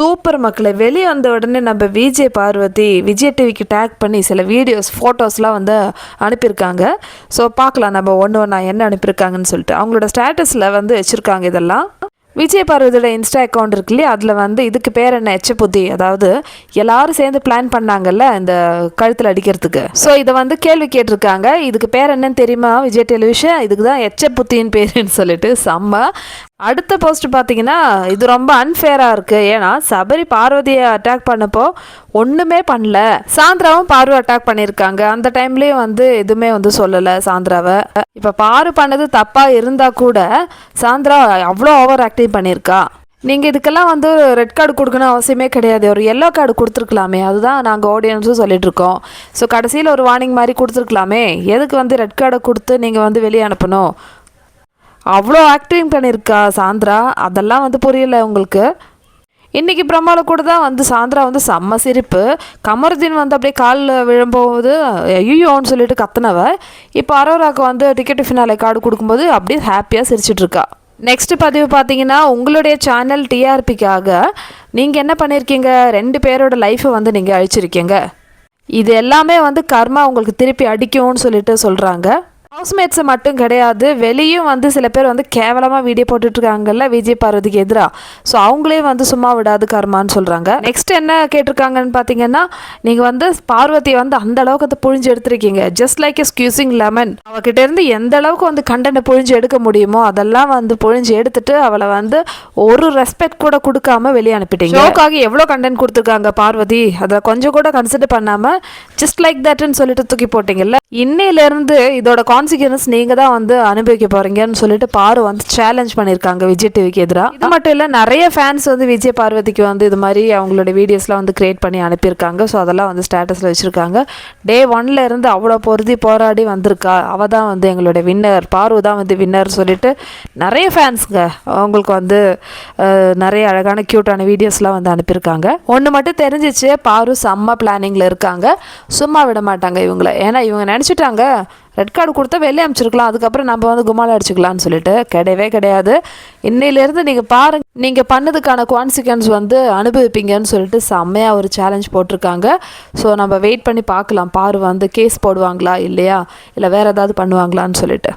Super மக்களை. வெளியே வந்த உடனே நம்ம விஜய் பார்வதி விஜய் டிவிக்கு டேக் பண்ணி சில வீடியோஸ் ஃபோட்டோஸ்லாம் வந்து அனுப்பியிருக்காங்க. ஸோ பார்க்கலாம் நம்ம ஒன்று ஒன்றா என்ன அனுப்பியிருக்காங்கன்னு சொல்லிட்டு. அவங்களோட ஸ்டேட்டஸில் வந்து வச்சுருக்காங்க இதெல்லாம். விஜய் பார்வதியோட இன்ஸ்டா அக்கௌண்ட் இருக்கு இல்லையா? அதில் வந்து இதுக்கு பேர் என்ன? எச்சபுத்தி அதாவது எல்லாரும் சேர்ந்து பிளான் பண்ணாங்கல்ல இந்த கழுத்தில் அடிக்கிறதுக்கு. ஸோ இதை வந்து கேள்வி கேட்டிருக்காங்க. இதுக்கு பேர் என்னன்னு தெரியுமா? விஜய் டெலிவிஷன் இதுக்கு தான் எச்ச புத்தின்னு பேருன்னு சொல்லிட்டு. செம்ம. அடுத்த போஸ்ட் பார்த்தீங்கன்னா இது ரொம்ப அன்ஃபேராக இருக்குது ஏன்னா சபரி பார்வதியை அட்டாக் பண்ணப்போ ஒன்றுமே பண்ணல. சாந்திராவும் பார்வை அட்டாக் பண்ணியிருக்காங்க. அந்த டைம்லேயும் வந்து எதுவுமே வந்து சொல்லலை சாந்திராவை. இப்போ பாரு பண்ணது தப்பாக இருந்தால் கூட சாந்திரா அவ்வளோ ஓவர் ஆக்டிவ் பண்ணியிருக்கா. நீங்கள் இதுக்கெல்லாம் வந்து ரெட் கார்டு கொடுக்கணும் அவசியமே கிடையாது. ஒரு எல்லோ கார்டு கொடுத்துருக்கலாமே. அதுதான் நாங்கள் ஆடியன்ஸும் சொல்லிகிட்ருக்கோம் ஸோ கடைசியில் ஒரு வார்னிங் மாதிரி கொடுத்துருக்கலாமே. எதுக்கு வந்து ரெட் கார்டை கொடுத்து நீங்கள் வந்து வெளியே அனுப்பணும்? அவ்வளோ ஆக்டிங் பண்ணியிருக்கா சாந்திரா? அதெல்லாம் வந்து புரியல உங்களுக்கு. இன்றைக்கி பிரம்மாவில் கூட தான் வந்து சாந்திரா வந்து செம்ம சிரிப்பு. கமருதீன் வந்து அப்படியே காலில் விழும்போது ஐயோன்னு சொல்லிட்டு கத்துனவ. இப்போ அரோராக்கு வந்து டிக்கெட் ஃபினாலே கார்டு கொடுக்கும்போது அப்படியே ஹாப்பியாக சிரிச்சிட்ருக்கா நெக்ஸ்ட் பதிவு பார்த்தீங்கன்னா உங்களுடைய சேனல் டிஆர்பிக்காக நீங்கள் என்ன பண்ணியிருக்கீங்க ரெண்டு பேரோட லைஃப்பை வந்து நீங்கள் அழிச்சிருக்கீங்க. இது எல்லாமே வந்து கர்மா உங்களுக்கு திருப்பி அடிக்கும்னு சொல்லிட்டு சொல்கிறாங்க ஹவுஸ்மேட்ஸை மட்டும் கிடையாது. வெளியும் வந்து சில பேர் வந்து கேவலமாக வீடியோ போட்டுட்ருக்காங்கல்ல விஜய் பார்வதிக்கு எதிராக ஸோ அவங்களே வந்து சும்மா விடாது கர்மான்னு சொல்கிறாங்க நெக்ஸ்ட் என்ன கேட்டிருக்காங்கன்னு பார்த்தீங்கன்னா நீங்கள் வந்து பார்வதியை வந்து அந்த அளவுக்கு அதை புழிஞ்சு எடுத்திருக்கீங்க. Just like is squeezing lemon அவகிட்ட இருந்து எந்த அளவுக்கு வந்து கண்டனை புழிஞ்சு எடுக்க முடியுமோ அதெல்லாம் வந்து புழிஞ்சு எடுத்துட்டு அவளை வந்து ஒரு ரெஸ்பெக்ட் கூட கொடுக்காம வெளியே அனுப்பிட்டீங்க. ஷோக்காக எவ்வளோ கண்டென்ட் கொடுத்துருக்காங்க பார்வதி? அதை கொஞ்சம் கூட கன்சிடர் பண்ணாமல் ஜஸ்ட் லைக் தட்னு சொல்லிட்டு தூக்கி போட்டிங்கல்ல? இன்னையிலேருந்து இதோட கான்சிக்வன்ஸ் நீங்கள் தான் வந்து அனுபவிக்க போகிறீங்கன்னு சொல்லிட்டு பாரு வந்து சேலஞ்ச் பண்ணியிருக்காங்க விஜய் டிவிக்கு எதிராக இது மட்டும் இல்லை நிறைய ஃபேன்ஸ் வந்து விஜய் பார்வதிக்கு வந்து இது மாதிரி அவங்களோட வீடியோஸ்லாம் வந்து கிரியேட் பண்ணி அனுப்பியிருக்காங்க. ஸோ அதெல்லாம் வந்து ஸ்டேட்டஸில் வச்சுருக்காங்க. டே ஒன்ல இருந்து அவ்வளோ பொருதி போராடி வந்திருக்கா. அவள் தான் வந்து எங்களுடைய வின்னர் பாரு தான் வந்து வின்னர் சொல்லிட்டு நிறைய ஃபேன்ஸுங்க அவங்களுக்கு வந்து நிறைய அழகான க்யூட்டான வீடியோஸ்லாம் வந்து அனுப்பியிருக்காங்க. ஒன்று மட்டும் தெரிஞ்சிச்சு பாரு செம்ம பிளானிங்கில் இருக்காங்க. சும்மா விட மாட்டாங்க இவங்கள. ஏன்னா இவங்க நினச்சிட்டாங்க. ரெட் கார்டு கொடுத்தா வெளியே அனுப்பிச்சிருக்கலாம் அதுக்கப்புறம் நம்ம வந்து குமால அடிச்சுக்கலாம்னு சொல்லிட்டு கிடையவே கிடையாது. இன்னையிலேருந்து நீங்கள் பாருங்க நீங்கள் பண்ணதுக்கான கான்சிக்வன்ஸ் வந்து அனுபவிப்பீங்கன்னு சொல்லிட்டு செம்மையாக ஒரு சேலஞ்ச் போட்டிருக்காங்க. ஸோ நம்ம வெயிட் பண்ணி பார்க்கலாம். பாரு வந்து கேஸ் போடுவாங்களா? இல்லையா? இல்லை வேறு ஏதாவது பண்ணுவாங்களான்னு சொல்லிட்டு.